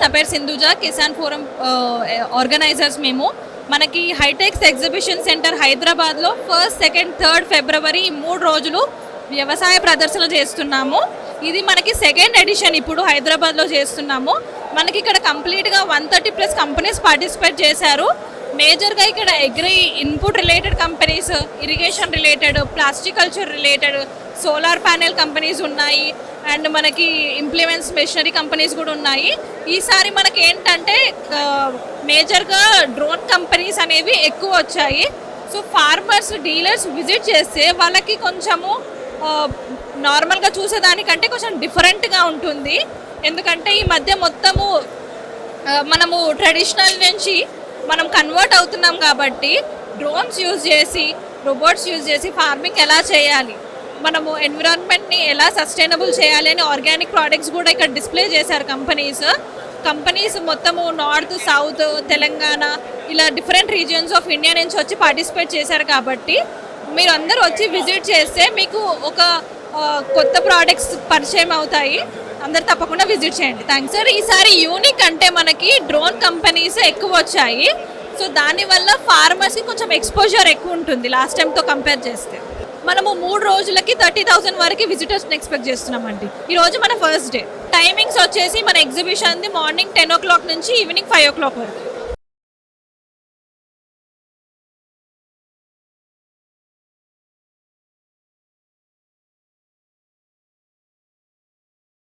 నా పేరు Sindhuja Kisan forum organisers మేము. మనకి హైటెక్స్ ఎగ్జిబిషన్ సెంటర్ హైదరాబాద్లో ఫస్ట్ సెకండ్ థర్డ్ ఫిబ్రవరి ఈ మూడు రోజులు వ్యవసాయ ప్రదర్శన చేస్తున్నాము. ఇది మనకి సెకండ్ ఎడిషన్ ఇప్పుడు హైదరాబాద్లో చేస్తున్నాము. మనకి ఇక్కడ complete one thirty plus companies participate చేశారు. మేజర్గా ఇక్కడ agri input related companies irrigation related plastic culture related solar panel companies ఉన్నాయి. అండ్ మనకి ఇంప్లిమెంట్స్ మెషినరీ కంపెనీస్ కూడా ఉన్నాయి. ఈసారి మనకి ఏంటంటే మేజర్గా డ్రోన్ కంపెనీస్ అనేవి ఎక్కువ వచ్చాయి. సో ఫార్మర్స్ డీలర్స్ విజిట్ చేస్తే వాళ్ళకి కొంచెము నార్మల్గా చూసేదానికంటే కొంచెం డిఫరెంట్గా ఉంటుంది. ఎందుకంటే ఈ మధ్య మొత్తము మనము ట్రెడిషనల్ నుంచి మనం కన్వర్ట్ అవుతున్నాం కాబట్టి డ్రోన్స్ యూజ్ చేసి రోబోట్స్ యూజ్ చేసి ఫార్మింగ్ ఎలా చేయాలి? మనము ఎన్విరాన్మెంట్ని ఎలా సస్టైనబుల్ చేయాలి అని ఆర్గానిక్ ప్రోడక్ట్స్ కూడా ఇక్కడ డిస్ప్లే చేశారు కంపెనీస్ కంపెనీస్ మొత్తము నార్త్ సౌత్ తెలంగాణ ఇలా డిఫరెంట్ రీజియన్స్ ఆఫ్ ఇండియా నుంచి వచ్చి పార్టిసిపేట్ చేశారు కాబట్టి మీరు అందరూ వచ్చి విజిట్ చేస్తే మీకు ఒక కొత్త ప్రోడక్ట్స్ పరిచయం అవుతాయి. అందరు తప్పకుండా విజిట్ చేయండి. థ్యాంక్స్ సార్ ఈసారి యూనిక్ అంటే మనకి డ్రోన్ కంపెనీస్ ఎక్కువ వచ్చాయి. సో దానివల్ల ఫార్మర్స్కి కొంచెం ఎక్స్పోజర్ ఎక్కువ ఉంటుంది లాస్ట్ టైంతో కంపేర్ చేస్తే. మనము మూడు రోజులకి థర్టీ థౌసండ్ వరకు విజిటర్స్ని ఎక్స్పెక్ట్ చేస్తున్నామండి. ఈ రోజు మన ఫస్ట్ డే టైమింగ్స్ వచ్చేసి మన ఎగ్జిబిషన్ది మార్నింగ్ టెన్ ఓ క్లాక్ నుంచి ఈవినింగ్ ఫైవ్ ఓ క్లాక్ వరకు.